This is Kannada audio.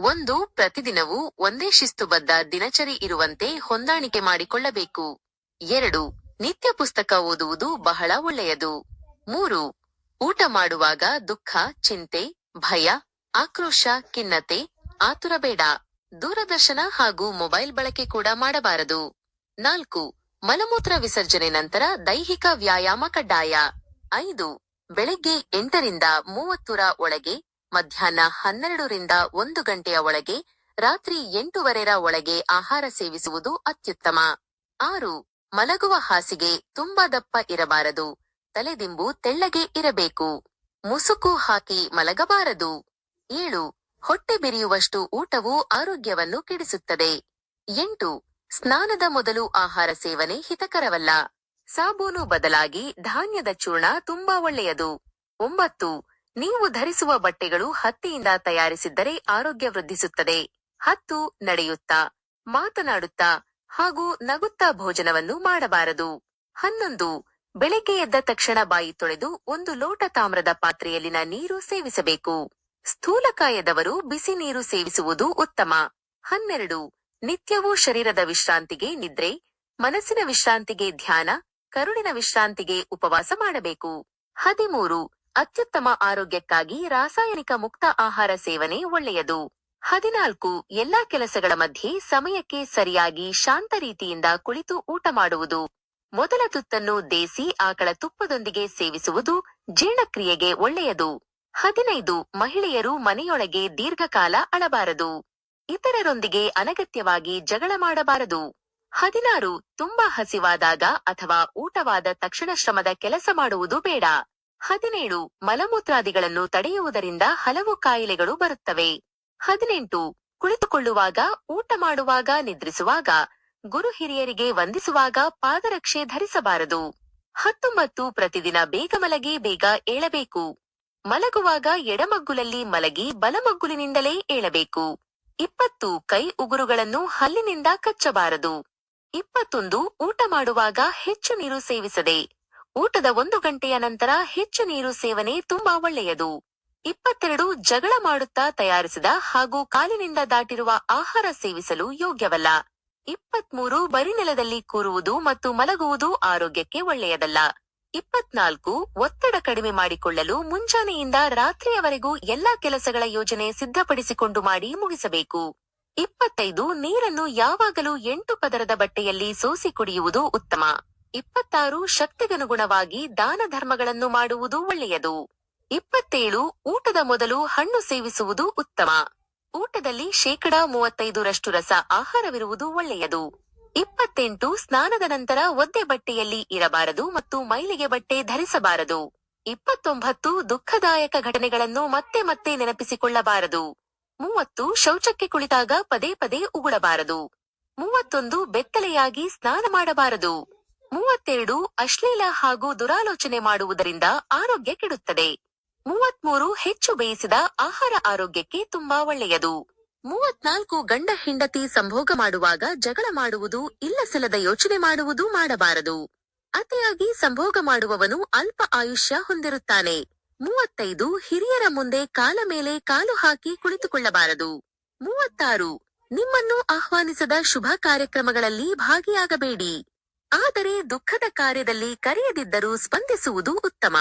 ಒಂದು, ಪ್ರತಿದಿನವೂ ಒಂದೇ ಶಿಸ್ತುಬದ್ಧ ದಿನಚರಿ ಇರುವಂತೆ ಹೊಂದಾಣಿಕೆ ಮಾಡಿಕೊಳ್ಳಬೇಕು. ಎರಡು, ನಿತ್ಯ ಪುಸ್ತಕ ಓದುವುದು ಬಹಳ ಒಳ್ಳೆಯದು. ಮೂರು, ಊಟ ಮಾಡುವಾಗ ದುಃಖ, ಚಿಂತೆ, ಭಯ, ಆಕ್ರೋಶ, ಖಿನ್ನತೆ ಆತುರ ಬೇಡ ದೂರದರ್ಶನ ಹಾಗೂ ಮೊಬೈಲ್ ಬಳಕೆ ಕೂಡ ಮಾಡಬಾರದು. ನಾಲ್ಕು, ಮಲಮೂತ್ರ ವಿಸರ್ಜನೆ ನಂತರ ದೈಹಿಕ ವ್ಯಾಯಾಮ ಕಡ್ಡಾಯ. ಐದು, ಬೆಳಗ್ಗೆ ಎಂಟರಿಂದ ಮೂವತ್ತರ ಒಳಗೆ ಮಧ್ಯಾಹ್ನ ಹನ್ನೆರಡರಿಂದ ಒಂದು ಗಂಟೆಯ ಒಳಗೆ, ರಾತ್ರಿ ಎಂಟುವರೆರ ಒಳಗೆ ಆಹಾರ ಸೇವಿಸುವುದು ಅತ್ಯುತ್ತಮ. ಆರು, ಮಲಗುವ ಹಾಸಿಗೆ ತುಂಬಾ ದಪ್ಪ ಇರಬಾರದು. ತಲೆದಿಂಬು ತೆಳ್ಳಗೆ ಇರಬೇಕು. ಮುಸುಕು ಹಾಕಿ ಮಲಗಬಾರದು. ಏಳು, ಹೊಟ್ಟೆ ಬಿರಿಯುವಷ್ಟು ಊಟವು ಆರೋಗ್ಯವನ್ನು ಕೆಡಿಸುತ್ತದೆ. ಎಂಟು, ಸ್ನಾನದ ಮೊದಲು ಆಹಾರ ಸೇವನೆ ಹಿತಕರವಲ್ಲ. ಸಾಬೂನು ಬದಲಾಗಿ ಧಾನ್ಯದ ಚೂರ್ಣ ತುಂಬಾ ಒಳ್ಳೆಯದು. ಒಂಬತ್ತು ನೀವು ಧರಿಸುವ ಬಟ್ಟೆಗಳು ಹತ್ತಿಯಿಂದ ತಯಾರಿಸಿದ್ದರೆ ಆರೋಗ್ಯ ವೃದ್ಧಿಸುತ್ತದೆ. ಹತ್ತು, ನಡೆಯುತ್ತಾ, ಮಾತನಾಡುತ್ತಾ ಹಾಗೂ ನಗುತ್ತಾ ಭೋಜನವನ್ನು ಮಾಡಬಾರದು. ಹನ್ನೊಂದು, ಬೆಳಗ್ಗೆ ಎದ್ದ ತಕ್ಷಣ ಬಾಯಿ ತೊಳೆದು ಒಂದು ಲೋಟ ತಾಮ್ರದ ಪಾತ್ರೆಯಲ್ಲಿನ ನೀರು ಸೇವಿಸಬೇಕು. ಸ್ಥೂಲಕಾಯದವರು ಬಿಸಿ ನೀರು ಸೇವಿಸುವುದು ಉತ್ತಮ. ಹನ್ನೆರಡು, ನಿತ್ಯವೂ ಶರೀರದ ವಿಶ್ರಾಂತಿಗೆ ನಿದ್ರೆ, ಮನಸ್ಸಿನ ವಿಶ್ರಾಂತಿಗೆ ಧ್ಯಾನ, ಕರುಳಿನ ವಿಶ್ರಾಂತಿಗೆ ಉಪವಾಸ ಮಾಡಬೇಕು. ಹದಿಮೂರು ಅತ್ಯುತ್ತಮ ಆರೋಗ್ಯಕ್ಕಾಗಿ ರಾಸಾಯನಿಕ ಮುಕ್ತ ಆಹಾರ ಸೇವನೆ ಒಳ್ಳೆಯದು. ಹದಿನಾಲ್ಕು, ಎಲ್ಲಾ ಕೆಲಸಗಳ ಮಧ್ಯೆ ಸಮಯಕ್ಕೆ ಸರಿಯಾಗಿ ಶಾಂತ ರೀತಿಯಿಂದ ಕುಳಿತು ಊಟ ಮಾಡುವುದು. ಮೊದಲ ತುತ್ತನ್ನು ದೇಸಿ ಆಕಳ ತುಪ್ಪದೊಂದಿಗೆ ಸೇವಿಸುವುದು ಜೀರ್ಣಕ್ರಿಯೆಗೆ ಒಳ್ಳೆಯದು. ಹದಿನೈದು, ಮಹಿಳೆಯರು ಮನೆಯೊಳಗೆ ದೀರ್ಘಕಾಲ ಅಳಬಾರದು. ಇತರರೊಂದಿಗೆ ಅನಗತ್ಯವಾಗಿ ಜಗಳ ಮಾಡಬಾರದು. ಹದಿನಾರು, ತುಂಬಾ ಹಸಿವಾದಾಗ ಅಥವಾ ಊಟವಾದ ತಕ್ಷಣ ಶ್ರಮದ ಕೆಲಸ ಮಾಡುವುದು ಬೇಡ. ಹದಿನೇಳು ಮಲಮೂತ್ರಾದಿಗಳನ್ನು ತಡೆಯುವುದರಿಂದ ಹಲವು ಕಾಯಿಲೆಗಳು ಬರುತ್ತವೆ. ಹದಿನೆಂಟು ಕುಳಿತುಕೊಳ್ಳುವಾಗ, ಊಟ ಮಾಡುವಾಗ, ನಿದ್ರಿಸುವಾಗ, ಗುರು ಹಿರಿಯರಿಗೆ ವಂದಿಸುವಾಗ ಪಾದರಕ್ಷೆ ಧರಿಸಬಾರದು. ಹತ್ತೊಂಬತ್ತು ಪ್ರತಿದಿನ ಬೇಗ ಮಲಗಿ ಬೇಗ ಏಳಬೇಕು. ಮಲಗುವಾಗ ಎಡಮಗ್ಗುಲಲ್ಲಿ ಮಲಗಿ ಬಲಮಗ್ಗುಲಿನಿಂದಲೇ ಏಳಬೇಕು. ಇಪ್ಪತ್ತು ಕೈ ಉಗುರುಗಳನ್ನು ಹಲ್ಲಿನಿಂದ ಕಚ್ಚಬಾರದು. ಇಪ್ಪತ್ತೊಂದು ಊಟ ಮಾಡುವಾಗ ಹೆಚ್ಚು ನೀರು ಸೇವಿಸದೆ ಊಟದ ಒಂದು ಗಂಟೆಯ ನಂತರ ಹೆಚ್ಚು ನೀರು ಸೇವನೆ ತುಂಬಾ ಒಳ್ಳೆಯದು. ಇಪ್ಪತ್ತೆರಡು ಜಗಳ ಮಾಡುತ್ತಾ ತಯಾರಿಸಿದ ಹಾಗೂ ಕಾಲಿನಿಂದ ದಾಟಿರುವ ಆಹಾರ ಸೇವಿಸಲು ಯೋಗ್ಯವಲ್ಲ. ಇಪ್ಪತ್ಮೂರು ಬರಿನೆಲದಲ್ಲಿ ಕೂರುವುದು ಮತ್ತು ಮಲಗುವುದು ಆರೋಗ್ಯಕ್ಕೆ ಒಳ್ಳೆಯದಲ್ಲ. ಇಪ್ಪತ್ನಾಲ್ಕು ಒತ್ತಡ ಕಡಿಮೆ ಮಾಡಿಕೊಳ್ಳಲು ಮುಂಜಾನೆಯಿಂದ ರಾತ್ರಿಯವರೆಗೂ ಎಲ್ಲಾ ಕೆಲಸಗಳ ಯೋಜನೆ ಸಿದ್ಧಪಡಿಸಿಕೊಂಡು ಮಾಡಿ ಮುಗಿಸಬೇಕು. ಇಪ್ಪತ್ತೈದು ನೀರನ್ನು ಯಾವಾಗಲೂ ಎಂಟು ಪದರದ ಬಟ್ಟೆಯಲ್ಲಿ ಸೋಸಿ ಕುಡಿಯುವುದು ಉತ್ತಮ. ಇಪ್ಪತ್ತಾರು ಶಕ್ತಿಗನುಗುಣವಾಗಿ ದಾನ ಧರ್ಮಗಳನ್ನು ಮಾಡುವುದು ಒಳ್ಳೆಯದು. ಇಪ್ಪತ್ತೇಳು, ಊಟದ ಮೊದಲು ಹಣ್ಣು ಸೇವಿಸುವುದು ಉತ್ತಮ. ಊಟದಲ್ಲಿ ಶೇಕಡಾ ಮೂವತ್ತೈದರಷ್ಟು ರಸ ಆಹಾರವಿರುವುದು ಒಳ್ಳೆಯದು. ಇಪ್ಪತ್ತೆಂಟು, ಸ್ನಾನದ ನಂತರ ಒದ್ದೆ ಬಟ್ಟೆಯಲ್ಲಿ ಇರಬಾರದು ಮತ್ತು ಮೈಲಿಗೆ ಬಟ್ಟೆ ಧರಿಸಬಾರದು. ಇಪ್ಪತ್ತೊಂಬತ್ತು, ದುಃಖದಾಯಕ ಘಟನೆಗಳನ್ನು ಮತ್ತೆ ಮತ್ತೆ ನೆನಪಿಸಿಕೊಳ್ಳಬಾರದು. ಮೂವತ್ತು, ಶೌಚಕ್ಕೆ ಕುಳಿತಾಗ ಪದೇ ಪದೇ ಉಗುಳಬಾರದು. ಮೂವತ್ತೊಂದು, ಬೆತ್ತಲೆಯಾಗಿ ಸ್ನಾನ ಮಾಡಬಾರದು. ಮೂವತ್ತೆರಡು ಅಶ್ಲೀಲ ಹಾಗೂ ದುರಾಲೋಚನೆ ಮಾಡುವುದರಿಂದ ಆರೋಗ್ಯ ಕೆಡುತ್ತದೆ. ಮೂವತ್ಮೂರು ಹೆಚ್ಚು ಬೇಯಿಸಿದ ಆಹಾರ ಆರೋಗ್ಯಕ್ಕೆ ತುಂಬಾ ಒಳ್ಳೆಯದು. ಮೂವತ್ನಾಲ್ಕು ಗಂಡ ಹೆಂಡತಿ ಸಂಭೋಗ ಮಾಡುವಾಗ ಜಗಳ ಮಾಡುವುದು, ಇಲ್ಲಸಲ್ಲದ ಯೋಚನೆ ಮಾಡುವುದು ಮಾಡಬಾರದು. ಅತಿಯಾಗಿ ಸಂಭೋಗ ಮಾಡುವವನು ಅಲ್ಪ ಆಯುಷ್ಯ ಹೊಂದಿರುತ್ತಾನೆ. ಮೂವತ್ತೈದು ಹಿರಿಯರ ಮುಂದೆ ಕಾಲ ಮೇಲೆ ಕಾಲು ಹಾಕಿ ಕುಳಿತುಕೊಳ್ಳಬಾರದು. ಮೂವತ್ತಾರು ನಿಮ್ಮನ್ನು ಆಹ್ವಾನಿಸದ ಶುಭ ಕಾರ್ಯಕ್ರಮಗಳಲ್ಲಿ ಭಾಗಿಯಾಗಬೇಡಿ. ಆದರೆ ದುಃಖದ ಕಾರ್ಯದಲ್ಲಿ ಕರೆಯದಿದ್ದರೂ ಸ್ಪಂದಿಸುವುದು ಉತ್ತಮ.